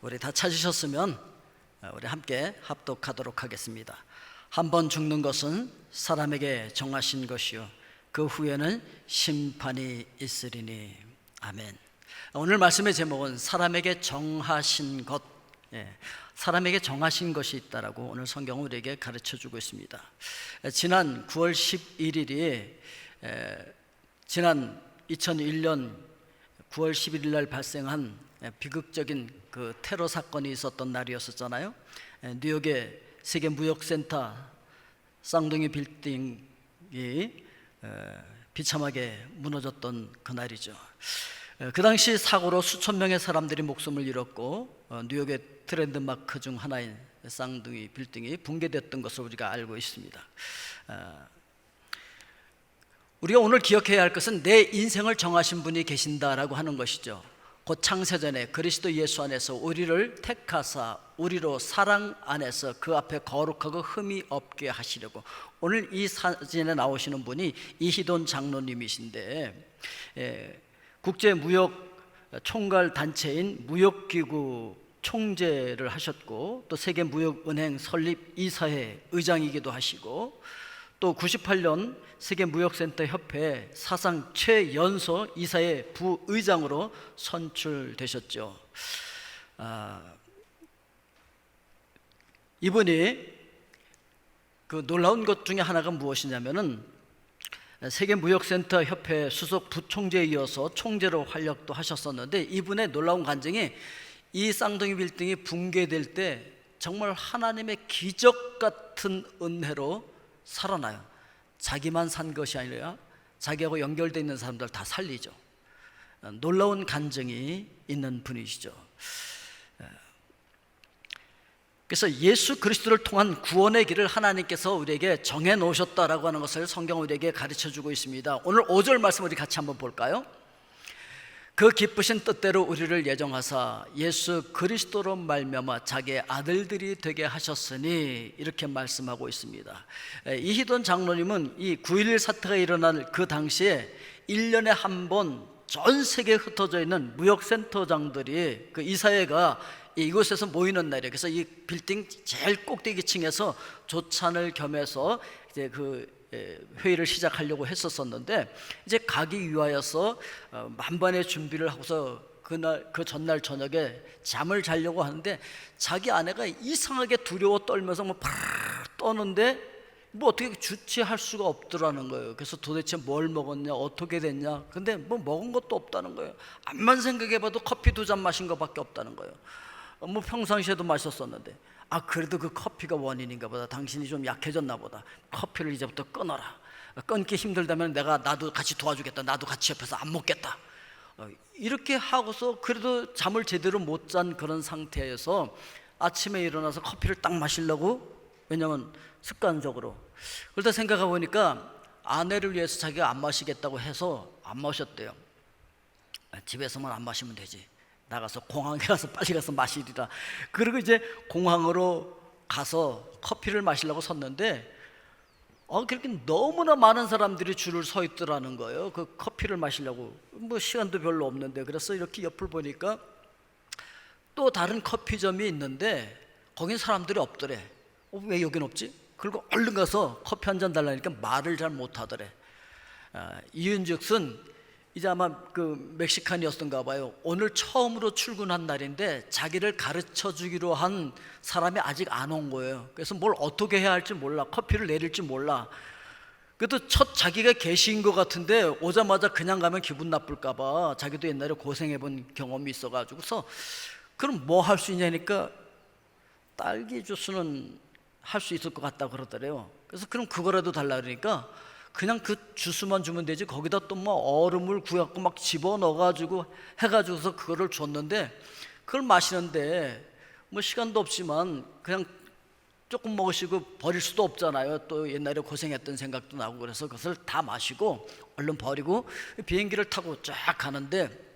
우리 다 찾으셨으면 우리 함께 합독하도록 하겠습니다. 한 번 죽는 것은 사람에게 정하신 것이요 그 후에는 심판이 있으리니 아멘. 오늘 말씀의 제목은 사람에게 정하신 것. 예, 사람에게 정하신 것이 있다라고 오늘 성경은 우리에게 가르쳐 주고 있습니다. 지난 9월 11일이 지난 2001년 9월 11일 날 발생한 비극적인 그 테러 사건이 있었던 날이었었잖아요. 뉴욕의 세계 무역센터 쌍둥이 빌딩이 비참하게 무너졌던 그날이죠. 그 당시 사고로 수천 명의 사람들이 목숨을 잃었고 어, 뉴욕의 트렌드 마크 중 하나인 쌍둥이 빌딩이 붕괴됐던 것을 우리가 알고 있습니다. 어, 우리가 오늘 기억해야 할 것은 내 인생을 정하신 분이 계신다라고 하는 것이죠. 곧 창세전에 그리스도 예수 안에서 우리를 택하사 우리로 사랑 안에서 그 앞에 거룩하고 흠이 없게 하시려고. 오늘 이 사진에 나오시는 분이 이희돈 장로님이신데 예, 국제 무역 총괄 단체인 무역기구 총재를 하셨고 또 세계 무역은행 설립 이사회 의장이기도 하시고 또 98년 세계 무역센터 협회 사상 최연소 이사회 부의장으로 선출되셨죠. 아, 이분이 그 놀라운 것 중에 하나가 무엇이냐면은 세계 무역센터 협회 수석 부총재에 이어서 총재로 활약도 하셨었는데 이분의 놀라운 간증이 이 쌍둥이 빌딩이 붕괴될 때 정말 하나님의 기적 같은 은혜로 살아나요. 자기만 산 것이 아니라 자기하고 연결되어 있는 사람들 다 살리죠. 놀라운 간증이 있는 분이시죠. 그래서 예수 그리스도를 통한 구원의 길을 하나님께서 우리에게 정해 놓으셨다라고 하는 것을 성경 우리에게 가르쳐 주고 있습니다. 오늘 5절 말씀 우리 같이 한번 볼까요? 그 기쁘신 뜻대로 우리를 예정하사 예수 그리스도로 말미암아 자기의 아들들이 되게 하셨으니 이렇게 말씀하고 있습니다. 이희돈 장로님은 이 9.11 사태가 일어날 그 당시에 1년에 한 번 전 세계에 흩어져 있는 무역센터장들이 그 이사회가 이곳에서 모이는 날이에요. 그래서 이 빌딩 제일 꼭대기 층에서 조찬을 겸해서 이제 그 회의를 시작하려고 했었었는데 이제 가기 위하여서 어, 만반의 준비를 하고서 그날 그 전날 저녁에 잠을 자려고 하는데 자기 아내가 이상하게 두려워 떨면서 뭐팍 떠는데 뭐 어떻게 주체할 수가 없더라는 거예요. 그래서 도대체 뭘 먹었냐, 어떻게 됐냐. 근데 뭐 먹은 것도 없다는 거예요. 암만 생각해봐도 커피 두 잔 마신 것밖에 없다는 거예요. 뭐 평상시에도 마셨었는데 아 그래도 그 커피가 원인인가 보다. 당신이 좀 약해졌나 보다. 커피를 이제부터 끊어라. 끊기 힘들다면 내가 나도 같이 도와주겠다. 나도 같이 옆에서 안 먹겠다. 어, 이렇게 하고서 그래도 잠을 제대로 못 잔 그런 상태에서 아침에 일어나서 커피를 딱 마시려고 왜냐면 습관적으로. 그러다 생각해 보니까 아내를 위해서 자기가 안 마시겠다고 해서 안 마셨대요. 집에서만 안 마시면 되지 나가서 공항에 가서 빨리 가서 마시리라. 그리고 이제 공항으로 가서 커피를 마시려고 섰는데 어, 그렇게 너무나 많은 사람들이 줄을 서 있더라는 거예요. 그 커피를 마시려고 뭐 시간도 별로 없는데 그래서 이렇게 옆을 보니까 또 다른 커피점이 있는데 거긴 사람들이 없더래. 어, 왜 여긴 없지? 그리고 얼른 가서 커피 한 잔 달라니까 말을 잘 못하더래. 아, 이윤즉슨 이제 아마 그 멕시칸이었던가 봐요. 오늘 처음으로 출근한 날인데 자기를 가르쳐 주기로 한 사람이 아직 안 온 거예요. 그래서 뭘 어떻게 해야 할지 몰라. 커피를 내릴지 몰라. 그래도 첫 자기가 계신 것 같은데 오자마자 그냥 가면 기분 나쁠까 봐 자기도 옛날에 고생해 본 경험이 있어 가지고서 그럼 뭐 할 수 있냐니까 딸기 주스는 할 수 있을 것 같다 그러더래요. 그래서 그럼 그거라도 달라 그러니까 그냥 그 주스만 주면 되지 거기다 또 뭐 얼음을 구해갖고 막 집어넣어가지고 해가지고서 그거를 줬는데 그걸 마시는데 뭐 시간도 없지만 그냥 조금 먹으시고 버릴 수도 없잖아요. 또 옛날에 고생했던 생각도 나고 그래서 그것을 다 마시고 얼른 버리고 비행기를 타고 쫙 가는데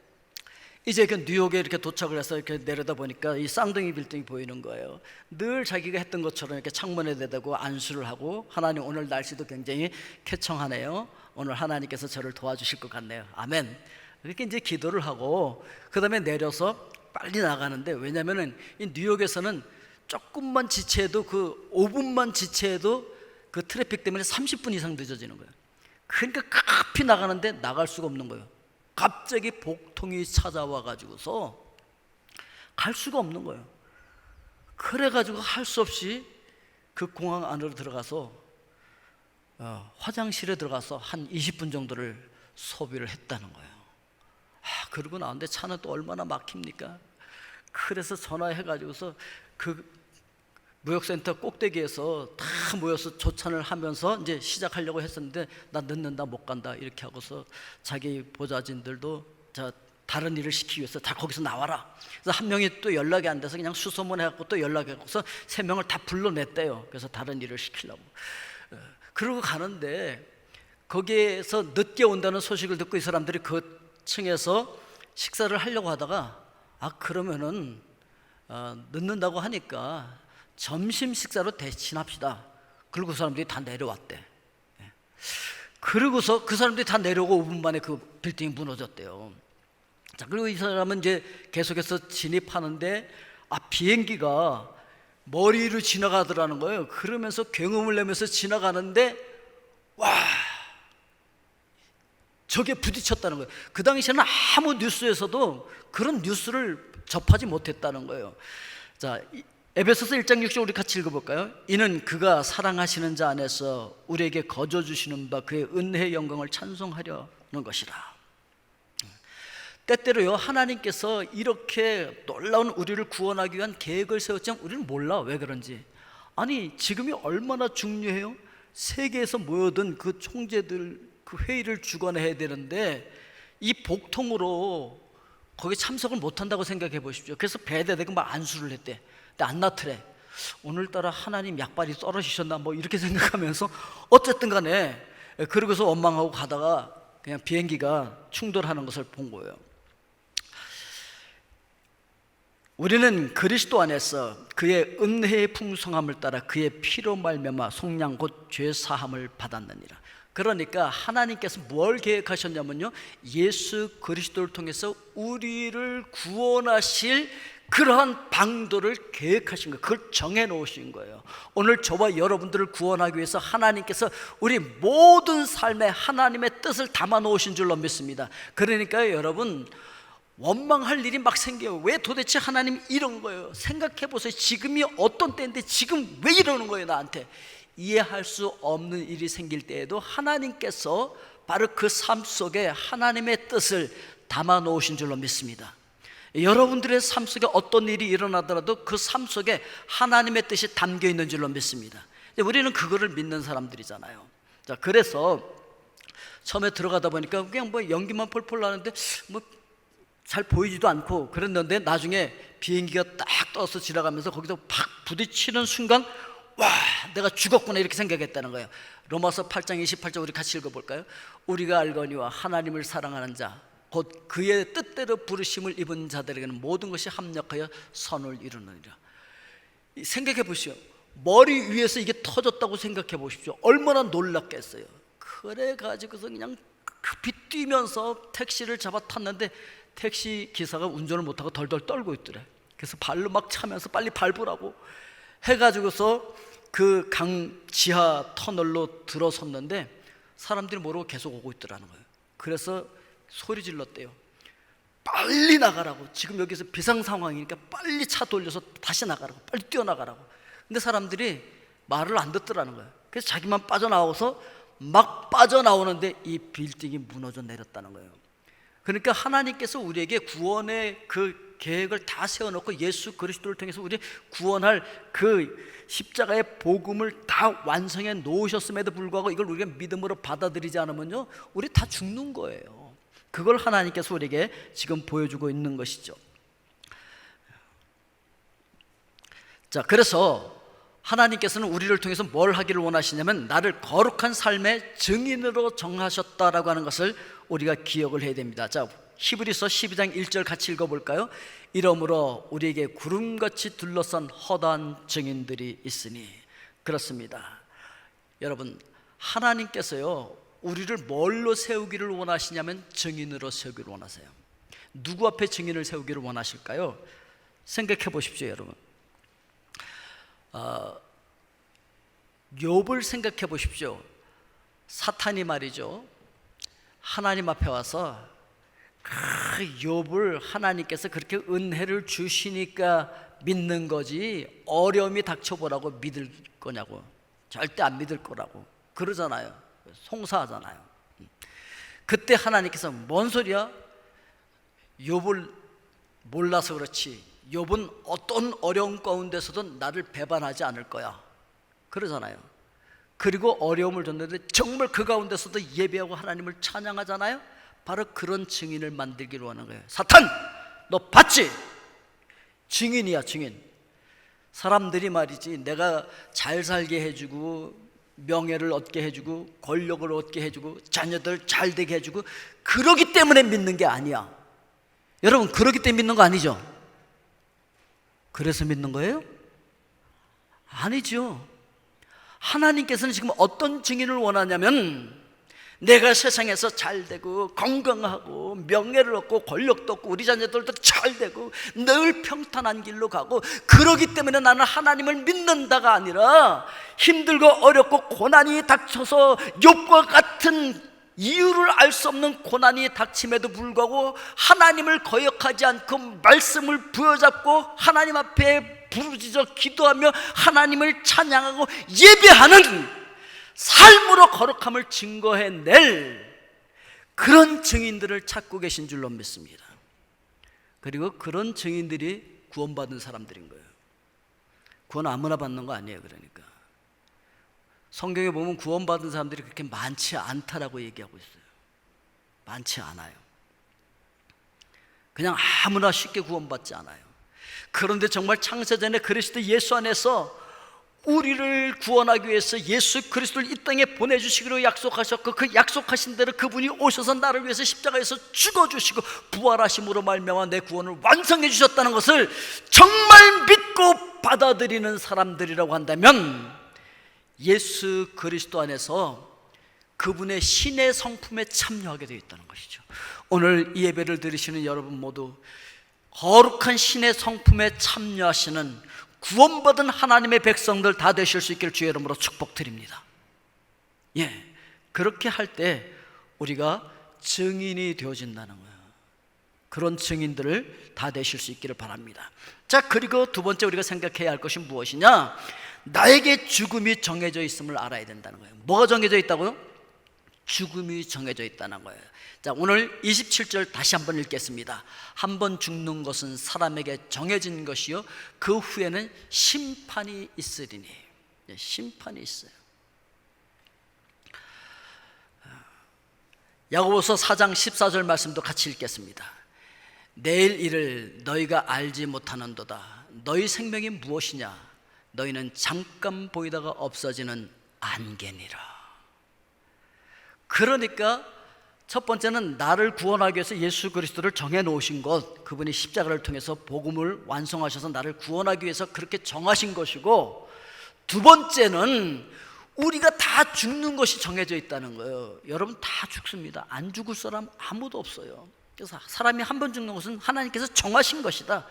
이제 그 뉴욕에 이렇게 도착을 해서 이렇게 내려다 보니까 이 쌍둥이 빌딩이 보이는 거예요. 늘 자기가 했던 것처럼 이렇게 창문에 대고 안수를 하고 하나님 오늘 날씨도 굉장히 쾌청하네요. 오늘 하나님께서 저를 도와주실 것 같네요. 아멘. 이렇게 이제 기도를 하고 그 다음에 내려서 빨리 나가는데 왜냐면은 이 뉴욕에서는 조금만 지체해도 그 5분만 지체해도 그 트래픽 때문에 30분 이상 늦어지는 거예요. 그러니까 급히 나가는데 나갈 수가 없는 거예요. 갑자기 복통이 찾아와 가지고서 갈 수가 없는 거예요. 그래 가지고 할 수 없이 그 공항 안으로 들어가서 어, 화장실에 들어가서 한 20분 정도를 소비를 했다는 거예요. 아, 그러고 나왔는데 차는 또 얼마나 막힙니까? 그래서 전화해 가지고서 그 무역센터 꼭대기에서 다 모여서 조찬을 하면서 이제 시작하려고 했었는데 나 늦는다 못 간다 이렇게 하고서 자기 보좌진들도 자 다른 일을 시키기 위해서 다 거기서 나와라. 그래서 한 명이 또 연락이 안 돼서 그냥 수소문 해갖고 또 연락해서 세 명을 다 불러냈대요. 그래서 다른 일을 시키려고. 어, 그러고 가는데 거기에서 늦게 온다는 소식을 듣고 이 사람들이 그 층에서 식사를 하려고 하다가 아 그러면은 어, 늦는다고 하니까 점심 식사로 대신합시다. 그리고 그 사람들이 다 내려왔대. 예. 그러고서 그 사람들이 다 내려오고 5분 만에 그 빌딩이 무너졌대요. 자, 그리고 이 사람은 이제 계속해서 진입하는데 아 비행기가 머리로 지나가더라는 거예요. 그러면서 경음을 내면서 지나가는데 와 저게 부딪혔다는 거예요. 그 당시에는 아무 뉴스에서도 그런 뉴스를 접하지 못했다는 거예요. 자, 이- 에베소서 1장 6절 우리 같이 읽어볼까요? 이는 그가 사랑하시는 자 안에서 우리에게 거저 주시는 바 그의 은혜의 영광을 찬송하려는 것이라. 때때로요 하나님께서 이렇게 놀라운 우리를 구원하기 위한 계획을 세웠지만 우리는 몰라. 왜 그런지. 아니 지금이 얼마나 중요해요? 세계에서 모여든 그 총재들 그 회의를 주관해야 되는데 이 복통으로 거기 참석을 못한다고 생각해 보십시오. 그래서 배대대가 막 안수를 했대 안 나트래 오늘따라 하나님 약발이 떨어지셨나 뭐 이렇게 생각하면서 어쨌든 간에 그러고서 원망하고 가다가 그냥 비행기가 충돌하는 것을 본 거예요 우리는 그리스도 안에서 그의 은혜의 풍성함을 따라 그의 피로 말미암아 속량 곧 죄 사함을 받았느니라. 그러니까 하나님께서 뭘 계획하셨냐면요. 예수 그리스도를 통해서 우리를 구원하실 그러한 방도를 계획하신 거예요. 그걸 정해 놓으신 거예요. 오늘 저와 여러분들을 구원하기 위해서 하나님께서 우리 모든 삶에 하나님의 뜻을 담아 놓으신 줄로 믿습니다. 그러니까 여러분 원망할 일이 막 생겨요. 왜 도대체 하나님 이런 거예요? 생각해 보세요. 지금이 어떤 때인데 지금 왜 이러는 거예요, 나한테? 이해할 수 없는 일이 생길 때에도 하나님께서 바로 그 삶 속에 하나님의 뜻을 담아 놓으신 줄로 믿습니다. 여러분들의 삶 속에 어떤 일이 일어나더라도 그 삶 속에 하나님의 뜻이 담겨 있는 줄로 믿습니다. 우리는 그거를 믿는 사람들이잖아요. 자, 그래서 처음에 들어가다 보니까 그냥 뭐 연기만 폴폴 나는데 뭐 잘 보이지도 않고 그랬는데 나중에 비행기가 딱 떠서 지나가면서 거기서 팍 부딪히는 순간 와 내가 죽었구나 이렇게 생각했다는 거예요 로마서 8장 28절 우리 같이 읽어 볼까요? 우리가 알거니와 하나님을 사랑하는 자 곧 그의 뜻대로 부르심을 입은 자들에게는 모든 것이 합력하여 선을 이루느니라 이 생각해 보시오 머리 위에서 이게 터졌다고 생각해 보십시오 얼마나 놀랍겠어요 그래 가지고서 그냥 급히 뛰면서 택시를 잡아 탔는데 택시 기사가 운전을 못하고 덜덜 떨고 있더래. 그래서 발로 막 차면서 빨리 밟으라고 해가지고서 그 강 지하 터널로 들어섰는데 사람들이 모르고 계속 오고 있더라는 거예요. 그래서 소리 질렀대요. 빨리 나가라고. 지금 여기서 비상 상황이니까 빨리 차 돌려서 다시 나가라고. 빨리 뛰어나가라고. 근데 사람들이 말을 안 듣더라는 거예요. 그래서 자기만 빠져나와서 막 빠져나오는데 이 빌딩이 무너져 내렸다는 거예요. 그러니까 하나님께서 우리에게 구원의 그 계획을 다 세워놓고 예수 그리스도를 통해서 우리 구원할 그 십자가의 복음을 다 완성해 놓으셨음에도 불구하고 이걸 우리가 믿음으로 받아들이지 않으면요, 우리 다 죽는 거예요. 그걸 하나님께서 우리에게 지금 보여주고 있는 것이죠. 자, 그래서 하나님께서는 우리를 통해서 뭘 하기를 원하시냐면 나를 거룩한 삶의 증인으로 정하셨다라고 하는 것을 우리가 기억을 해야 됩니다. 자, 히브리서 12장 1절 같이 읽어 볼까요? 이러므로 우리에게 구름같이 둘러싼 허다한 증인들이 있으니 그렇습니다. 여러분, 하나님께서요. 우리를 뭘로 세우기를 원하시냐면 증인으로 세우기를 원하세요. 누구 앞에 증인을 세우기를 원하실까요? 생각해 보십시오, 여러분. 어, 욥을 생각해 보십시오. 사탄이 말이죠. 하나님 앞에 와서 그 욥을 하나님께서 그렇게 은혜를 주시니까 믿는 거지 어려움이 닥쳐보라고 믿을 거냐고 절대 안 믿을 거라고 그러잖아요 송사하잖아요. 그때 하나님께서 뭔 소리야? 욥을 몰라서 그렇지 욥은 어떤 어려움 가운데서도 나를 배반하지 않을 거야. 그러잖아요. 그리고 어려움을 줬는데 정말 그 가운데서도 예배하고 하나님을 찬양하잖아요. 바로 그런 증인을 만들기로 하는 거예요. 사탄! 너 봤지? 증인이야 증인. 사람들이 말이지 내가 잘 살게 해주고 명예를 얻게 해주고 권력을 얻게 해주고 자녀들 잘 되게 해주고 그러기 때문에 믿는 게 아니야 여러분 그러기 때문에 믿는 거 아니죠? 그래서 믿는 거예요? 아니죠 하나님께서는 지금 어떤 증인을 원하냐면 내가 세상에서 잘 되고 건강하고 명예를 얻고 권력도 얻고 우리 자녀들도 잘 되고 늘 평탄한 길로 가고 그러기 때문에 나는 하나님을 믿는다가 아니라 힘들고 어렵고 고난이 닥쳐서 욕과 같은 이유를 알 수 없는 고난이 닥침에도 불구하고 하나님을 거역하지 않고 말씀을 부여잡고 하나님 앞에 부르짖어 기도하며 하나님을 찬양하고 예배하는 삶으로 거룩함을 증거해낼 그런 증인들을 찾고 계신 줄로 믿습니다. 그리고 그런 증인들이 구원받은 사람들인 거예요. 구원 아무나 받는 거 아니에요, 그러니까. 성경에 보면 구원받은 사람들이 그렇게 많지 않다라고 얘기하고 있어요. 많지 않아요. 그냥 아무나 쉽게 구원받지 않아요. 그런데 정말 창세전에 그리스도 예수 안에서 우리를 구원하기 위해서 예수 그리스도를 이 땅에 보내주시기로 약속하셨고 그 약속하신 대로 그분이 오셔서 나를 위해서 십자가에서 죽어주시고 부활하심으로 말미암아 내 구원을 완성해 주셨다는 것을 정말 믿고 받아들이는 사람들이라고 한다면 예수 그리스도 안에서 그분의 신의 성품에 참여하게 되어 있다는 것이죠. 오늘 이 예배를 들으시는 여러분 모두 거룩한 신의 성품에 참여하시는 구원받은 하나님의 백성들 다 되실 수 있기를 주의 이름으로 축복드립니다. 예. 그렇게 할 때 우리가 증인이 되어진다는 거예요. 그런 증인들을 다 되실 수 있기를 바랍니다. 자, 그리고 두 번째 우리가 생각해야 할 것이 무엇이냐? 나에게 죽음이 정해져 있음을 알아야 된다는 거예요. 뭐가 정해져 있다고요? 죽음이 정해져 있다는 거예요. 자, 오늘 27절 다시 한번 읽겠습니다. 한 번 죽는 것은 사람에게 정해진 것이요. 그 후에는 심판이 있으리니. 네, 심판이 있어요. 야고보서 4장 14절 말씀도 같이 읽겠습니다. 내일 일을 너희가 알지 못하는도다. 너희 생명이 무엇이냐? 너희는 잠깐 보이다가 없어지는 안개니라. 그러니까 첫 번째는 나를 구원하기 위해서 예수 그리스도를 정해 놓으신 것, 그분이 십자가를 통해서 복음을 완성하셔서 나를 구원하기 위해서 그렇게 정하신 것이고, 두 번째는 우리가 다 죽는 것이 정해져 있다는 거예요. 여러분 다 죽습니다. 안 죽을 사람 아무도 없어요. 그래서 사람이 한 번 죽는 것은 하나님께서 정하신 것이다.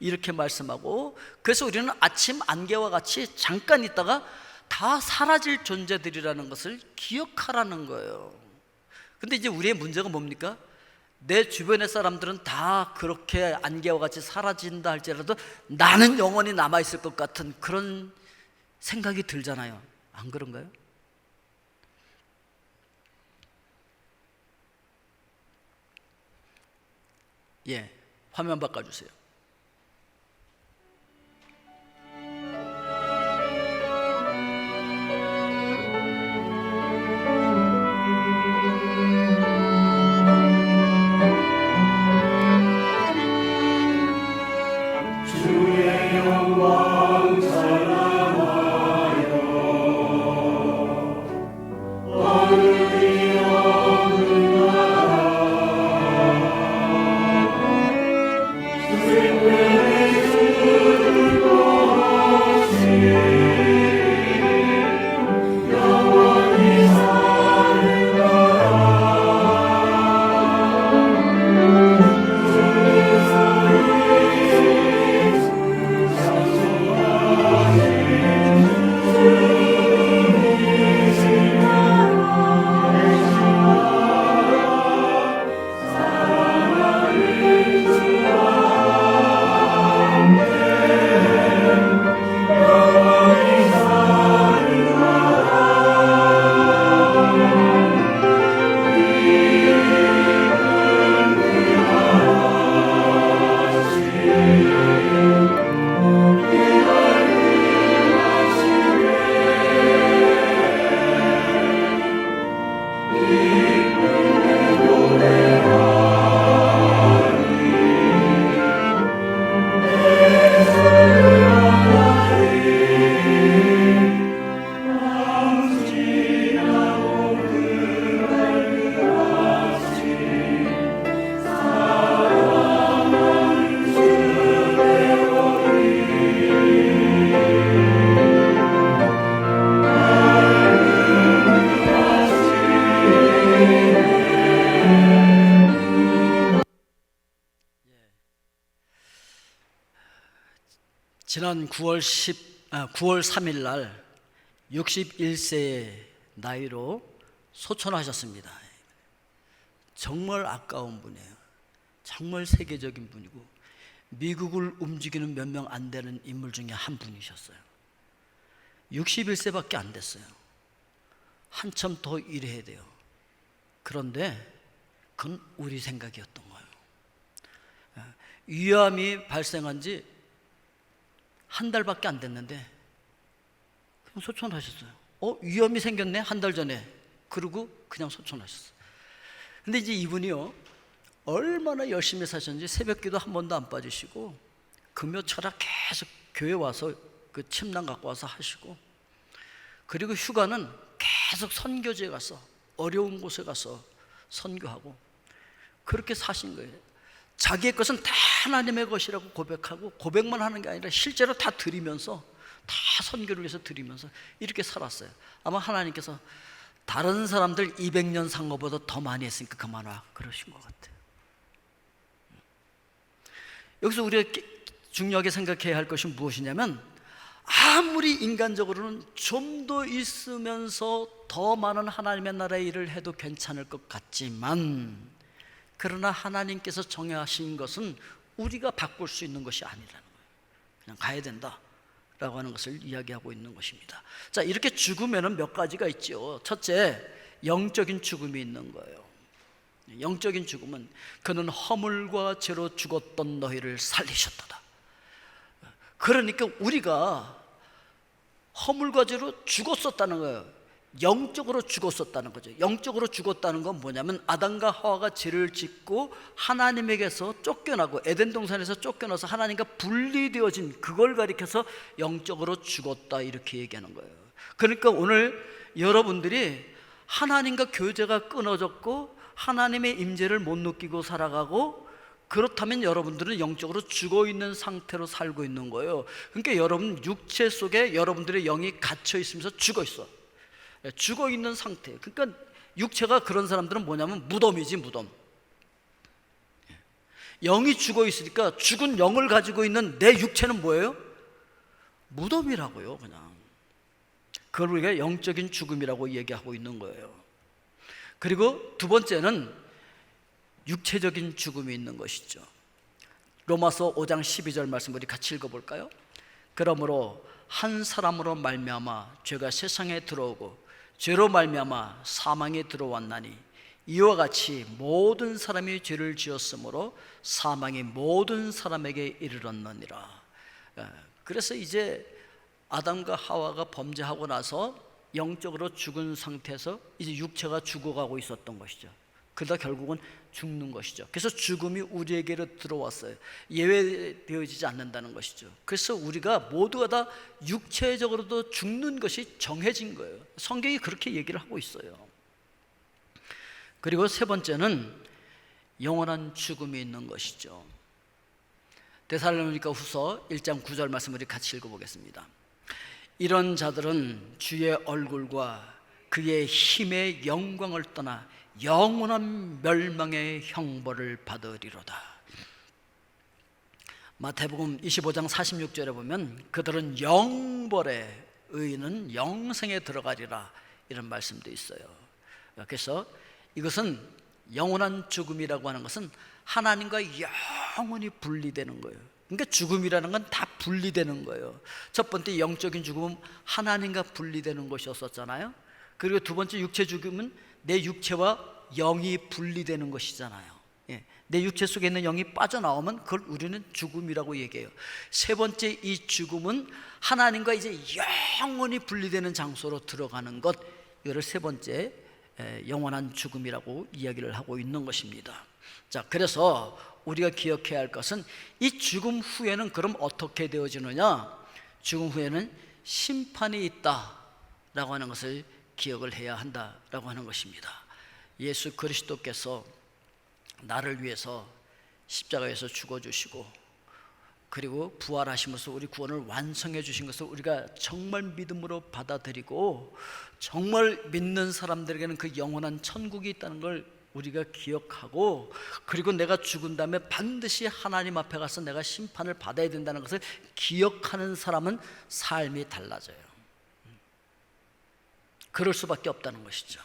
이렇게 말씀하고, 그래서 우리는 아침 안개와 같이 잠깐 있다가 다 사라질 존재들이라는 것을 기억하라는 거예요. 근데 이제 우리의 문제가 뭡니까? 내 주변의 사람들은 다 그렇게 안개와 같이 사라진다 할지라도 나는 영원히 남아있을 것 같은 그런 생각이 들잖아요. 안 그런가요? 예, 화면 바꿔주세요. 지난 9월 10 아, 9월 3일 날 61세의 나이로 소천하셨습니다. 정말 아까운 분이에요. 정말 세계적인 분이고 미국을 움직이는 몇 명 안 되는 인물 중에 한 분이셨어요. 61세밖에 안 됐어요. 한참 더 일해야 돼요. 그런데 그건 우리 생각이었던 거예요. 위암이 발생한 지 한 달밖에 안 됐는데 그냥 소천하셨어요. 어, 위험이 생겼네 한 달 전에. 그리고 그냥 소천하셨어요. 근데 이제 이분이요 얼마나 열심히 사셨는지 새벽기도 한 번도 안 빠지시고 금요 철학 계속 교회 와서 그 침낭 갖고 와서 하시고 그리고 휴가는 계속 선교지에 가서 어려운 곳에 가서 선교하고 그렇게 사신 거예요. 자기의 것은 다 하나님의 것이라고 고백하고 고백만 하는 게 아니라 실제로 다 드리면서 다 선교를 위해서 드리면서 이렇게 살았어요. 아마 하나님께서 다른 사람들 200년 산 것보다 더 많이 했으니까 그만 와 그러신 것 같아요. 여기서 우리가 중요하게 생각해야 할 것이 무엇이냐면 아무리 인간적으로는 좀 더 있으면서 더 많은 하나님의 나라의 일을 해도 괜찮을 것 같지만 그러나 하나님께서 정하신 것은 우리가 바꿀 수 있는 것이 아니라는 거예요. 그냥 가야 된다. 라고 하는 것을 이야기하고 있는 것입니다. 자, 이렇게 죽으면은 몇 가지가 있죠. 첫째, 영적인 죽음이 있는 거예요. 영적인 죽음은 그는 허물과 죄로 죽었던 너희를 살리셨다. 그러니까 우리가 허물과 죄로 죽었었다는 거예요. 영적으로 죽었었다는 거죠. 영적으로 죽었다는 건 뭐냐면 아담과 하와가 죄를 짓고 하나님에게서 쫓겨나고 에덴 동산에서 쫓겨나서 하나님과 분리되어진 그걸 가리켜서 영적으로 죽었다 이렇게 얘기하는 거예요. 그러니까 오늘 여러분들이 하나님과 교제가 끊어졌고 하나님의 임재를 못 느끼고 살아가고 그렇다면 여러분들은 영적으로 죽어 있는 상태로 살고 있는 거예요. 그러니까 여러분 육체 속에 여러분들의 영이 갇혀 있으면서 죽어 있어. 죽어 있는 상태. 그러니까 육체가 그런 사람들은 뭐냐면 무덤이지 무덤. 영이 죽어 있으니까 죽은 영을 가지고 있는 내 육체는 뭐예요? 무덤이라고요, 그냥. 그걸 우리가 영적인 죽음이라고 얘기하고 있는 거예요. 그리고 두 번째는 육체적인 죽음이 있는 것이죠. 로마서 5장 12절 말씀 우리 같이 읽어 볼까요? 그러므로 한 사람으로 말미암아 죄가 세상에 들어오고 죄로 말미암아 사망에 들어왔나니 이와 같이 모든 사람이 죄를 지었으므로 사망이 모든 사람에게 이르렀느니라. 예, 그래서 이제 아담과 하와가 범죄하고 나서 영적으로 죽은 상태에서 이제 육체가 죽어가고 있었던 것이죠. 그러다 결국은 죽는 것이죠. 그래서 죽음이 우리에게로 들어왔어요. 예외되어지지 않는다는 것이죠. 그래서 우리가 모두가 다 육체적으로도 죽는 것이 정해진 거예요. 성경이 그렇게 얘기를 하고 있어요. 그리고 세 번째는 영원한 죽음이 있는 것이죠. 데살로니가 후서 1장 9절 말씀 우리 같이 읽어보겠습니다. 이런 자들은 주의 얼굴과 그의 힘의 영광을 떠나 영원한 멸망의 형벌을 받으리로다. 마태복음 25장 46절에 보면 그들은 영벌에 의인은 영생에 들어가리라 이런 말씀도 있어요. 그래서 이것은 영원한 죽음이라고 하는 것은 하나님과 영원히 분리되는 거예요. 그러니까 죽음이라는 건 다 분리되는 거예요. 첫 번째 영적인 죽음은 하나님과 분리되는 것이었었잖아요. 그리고 두 번째 육체 죽음은 내 육체와 영이 분리되는 것이잖아요. 예. 내 육체 속에 있는 영이 빠져나오면 그걸 우리는 죽음이라고 얘기해요. 세 번째 이 죽음은 하나님과 이제 영원히 분리되는 장소로 들어가는 것. 이거를 세 번째 영원한 죽음이라고 이야기를 하고 있는 것입니다. 자, 그래서 우리가 기억해야 할 것은 이 죽음 후에는 그럼 어떻게 되어지느냐? 죽음 후에는 심판이 있다라고 하는 것을 기억을 해야 한다라고 하는 것입니다. 예수 그리스도께서 나를 위해서 십자가에서 죽어 주시고 그리고 부활하시면서 우리 구원을 완성해 주신 것을 우리가 정말 믿음으로 받아들이고 정말 믿는 사람들에게는 그 영원한 천국이 있다는 걸 우리가 기억하고 그리고 내가 죽은 다음에 반드시 하나님 앞에 가서 내가 심판을 받아야 된다는 것을 기억하는 사람은 삶이 달라져요. 그럴 수밖에 없다는 것이죠.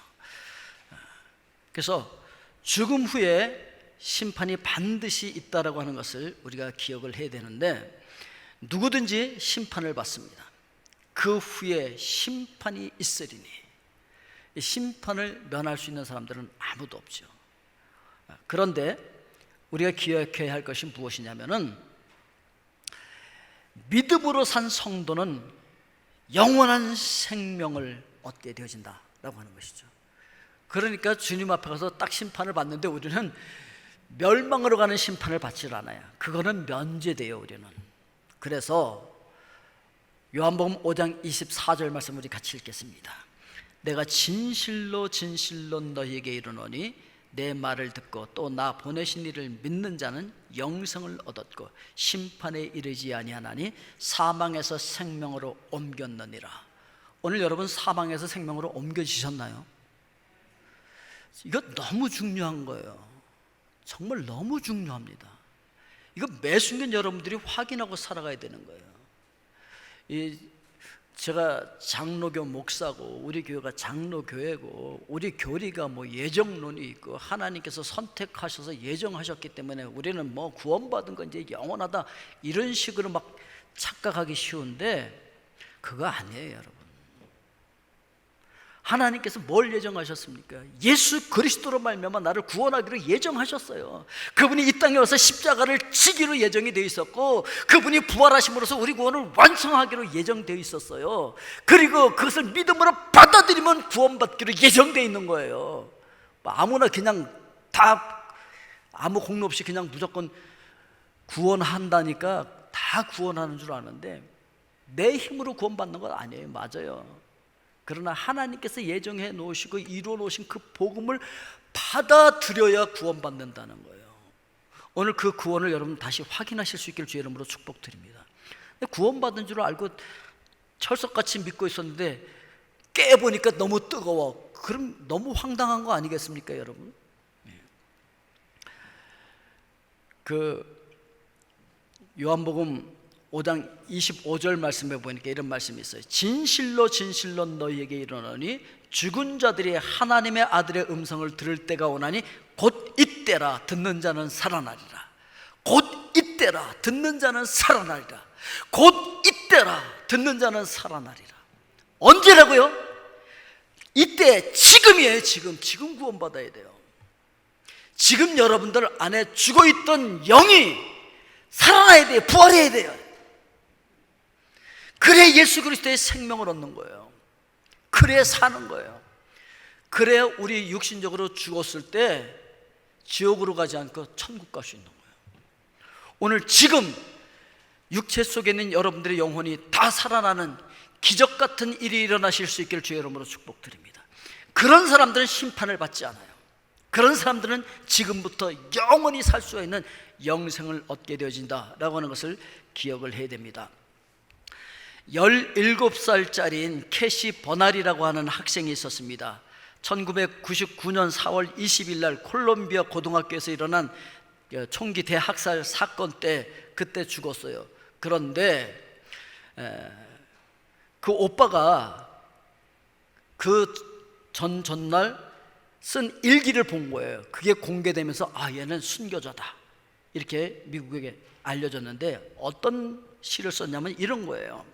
그래서 죽음 후에 심판이 반드시 있다라고 하는 것을 우리가 기억을 해야 되는데 누구든지 심판을 받습니다. 그 후에 심판이 있으리니 이 심판을 면할 수 있는 사람들은 아무도 없죠. 그런데 우리가 기억해야 할 것이 무엇이냐면은 믿음으로 산 성도는 영원한 생명을 얻게 되어진다라고 하는 것이죠. 그러니까 주님 앞에 가서 딱 심판을 받는데 우리는 멸망으로 가는 심판을 받질 않아요. 그거는 면제돼요, 우리는. 그래서 요한복음 5장 24절 말씀 우리 같이 읽겠습니다. 내가 진실로 진실로 너희에게 이르노니 내 말을 듣고 또 나 보내신 이를 믿는 자는 영생을 얻었고 심판에 이르지 아니하나니 사망에서 생명으로 옮겼느니라. 오늘 여러분 사망에서 생명으로 옮겨지셨나요? 이거 너무 중요한 거예요. 정말 너무 중요합니다. 이거 매 순간 여러분들이 확인하고 살아가야 되는 거예요. 이 제가 장로교 목사고 우리 교회가 장로교회고 우리 교리가 뭐 예정론이 있고 하나님께서 선택하셔서 예정하셨기 때문에 우리는 뭐 구원받은 건 이제 영원하다 이런 식으로 막 착각하기 쉬운데 그거 아니에요, 여러분. 하나님께서 뭘 예정하셨습니까? 예수 그리스도로 말미암아 나를 구원하기로 예정하셨어요. 그분이 이 땅에 와서 십자가를 지기로 예정이 되어 있었고 그분이 부활하심으로써 우리 구원을 완성하기로 예정되어 있었어요. 그리고 그것을 믿음으로 받아들이면 구원받기로 예정되어 있는 거예요. 뭐 아무나 그냥 다 아무 공로 없이 그냥 무조건 구원한다니까 다 구원하는 줄 아는데 내 힘으로 구원받는 건 아니에요. 맞아요. 그러나 하나님께서 예정해 놓으시고 이루어 놓으신 그 복음을 받아들여야 구원받는다는 거예요. 오늘 그 구원을 여러분 다시 확인하실 수 있기를 주의 이름으로 축복드립니다. 구원받은 줄 알고 철석같이 믿고 있었는데 깨보니까 너무 뜨거워. 그럼 너무 황당한 거 아니겠습니까, 여러분? 그 요한복음 5장 25절 말씀에 보니까 이런 말씀이 있어요. 진실로 진실로 너희에게 이르노니 죽은 자들이 하나님의 아들의 음성을 들을 때가 오나니 곧 이때라 듣는 자는 살아나리라. 곧 이때라 듣는 자는 살아나리라. 곧 이때라 듣는 자는 살아나리라. 언제라고요? 이때 지금이에요. 지금 지금 구원받아야 돼요. 지금 여러분들 안에 죽어 있던 영이 살아나야 돼요. 부활해야 돼요. 그래 예수 그리스도의 생명을 얻는 거예요. 그래 사는 거예요. 그래 우리 육신적으로 죽었을 때 지옥으로 가지 않고 천국 갈 수 있는 거예요. 오늘 지금 육체 속에 있는 여러분들의 영혼이 다 살아나는 기적 같은 일이 일어나실 수 있기를 주의 이름으로 축복드립니다. 그런 사람들은 심판을 받지 않아요. 그런 사람들은 지금부터 영원히 살 수 있는 영생을 얻게 되어진다라고 하는 것을 기억을 해야 됩니다. 17살짜리인 캐시 버날이라고 하는 학생이 있었습니다. 1999년 4월 20일 날 콜롬비아 고등학교에서 일어난 총기 대학살 사건 때 그때 죽었어요. 그런데 그 오빠가 그 전 전날 쓴 일기를 본 거예요. 그게 공개되면서 아 얘는 순교자다 이렇게 미국에게 알려졌는데 어떤 시를 썼냐면 이런 거예요.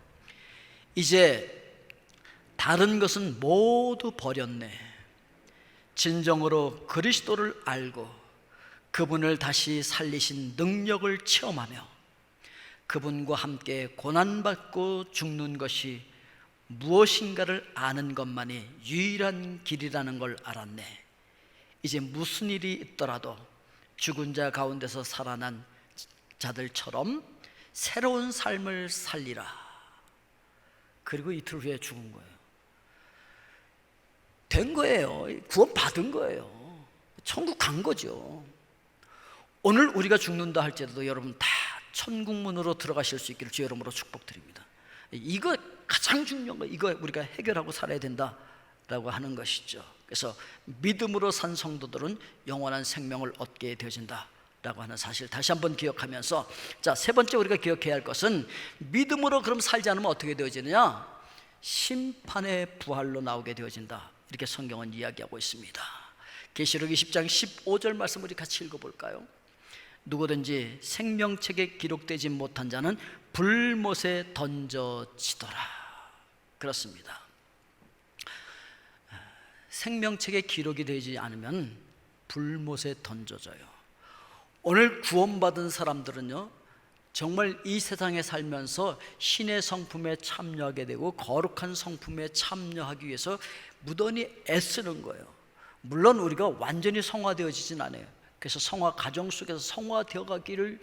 이제 다른 것은 모두 버렸네. 진정으로 그리스도를 알고 그분을 다시 살리신 능력을 체험하며 그분과 함께 고난받고 죽는 것이 무엇인가를 아는 것만이 유일한 길이라는 걸 알았네. 이제 무슨 일이 있더라도 죽은 자 가운데서 살아난 자들처럼 새로운 삶을 살리라. 그리고 이틀 후에 죽은 거예요. 된 거예요. 구원 받은 거예요. 천국 간 거죠. 오늘 우리가 죽는다 할지라도 여러분 다 천국문으로 들어가실 수 있기를 주의 이름으로 축복드립니다. 이거 가장 중요한 거 이거 우리가 해결하고 살아야 된다라고 라고 하는 것이죠. 그래서 믿음으로 산 성도들은 영원한 생명을 얻게 되어진다. 라고 하는 사실 다시 한번 기억하면서 자, 세 번째 우리가 기억해야 할 것은 믿음으로 그럼 살지 않으면 어떻게 되어지느냐? 심판의 부활로 나오게 되어진다. 이렇게 성경은 이야기하고 있습니다. 계시록 20장 15절 말씀 우리 같이 읽어 볼까요? 누구든지 생명책에 기록되지 못한 자는 불못에 던져지더라. 그렇습니다. 생명책에 기록이 되지 않으면 불못에 던져져요. 오늘 구원받은 사람들은요, 정말 이 세상에 살면서 신의 성품에 참여하게 되고 거룩한 성품에 참여하기 위해서 무던히 애쓰는 거예요. 물론 우리가 완전히 성화되어지진 않아요. 그래서 성화 가정 속에서 성화되어 가기를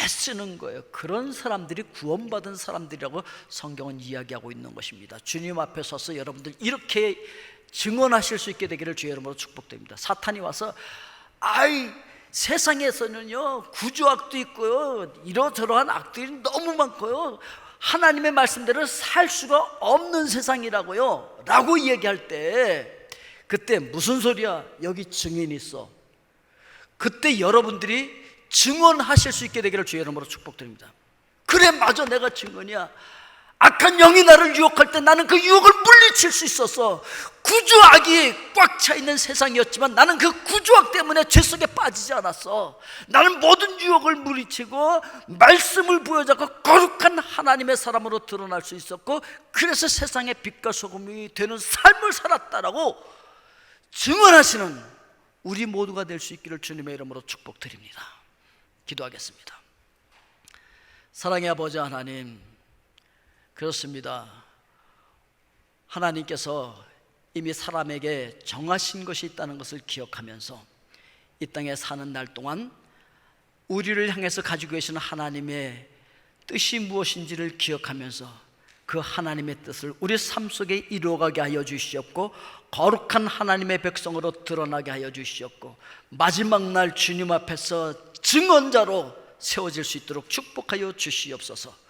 애쓰는 거예요. 그런 사람들이 구원받은 사람들이라고 성경은 이야기하고 있는 것입니다. 주님 앞에 서서 여러분들 이렇게 증언하실 수 있게 되기를 주의 이름으로 축복드립니다. 사탄이 와서 아이 세상에서는요 구조악도 있고요 이러저러한 악들이 너무 많고요. 하나님의 말씀대로 살 수가 없는 세상이라고요 라고 얘기할 때 그때 무슨 소리야? 여기 증인 있어. 그때 여러분들이 증언하실 수 있게 되기를 주의 이름으로 축복드립니다. 그래 맞아. 내가 증언이야 악한 영이 나를 유혹할 때 나는 그 유혹을 물리칠 수 있었어 구조악이 꽉 차 있는 세상이었지만 나는 그 구조악 때문에 죄 속에 빠지지 않았어. 나는 모든 유혹을 물리치고 말씀을 보여잡고 거룩한 하나님의 사람으로 드러날 수 있었고 그래서 세상의 빛과 소금이 되는 삶을 살았다라고 증언하시는 우리 모두가 될 수 있기를 주님의 이름으로 축복드립니다. 기도하겠습니다. 사랑의 아버지 하나님 그렇습니다. 하나님께서 이미 사람에게 정하신 것이 있다는 것을 기억하면서 이 땅에 사는 날 동안 우리를 향해서 가지고 계시는 하나님의 뜻이 무엇인지를 기억하면서 그 하나님의 뜻을 우리 삶 속에 이루어가게 하여 주시옵고 거룩한 하나님의 백성으로 드러나게 하여 주시옵고 마지막 날 주님 앞에서 증언자로 세워질 수 있도록 축복하여 주시옵소서.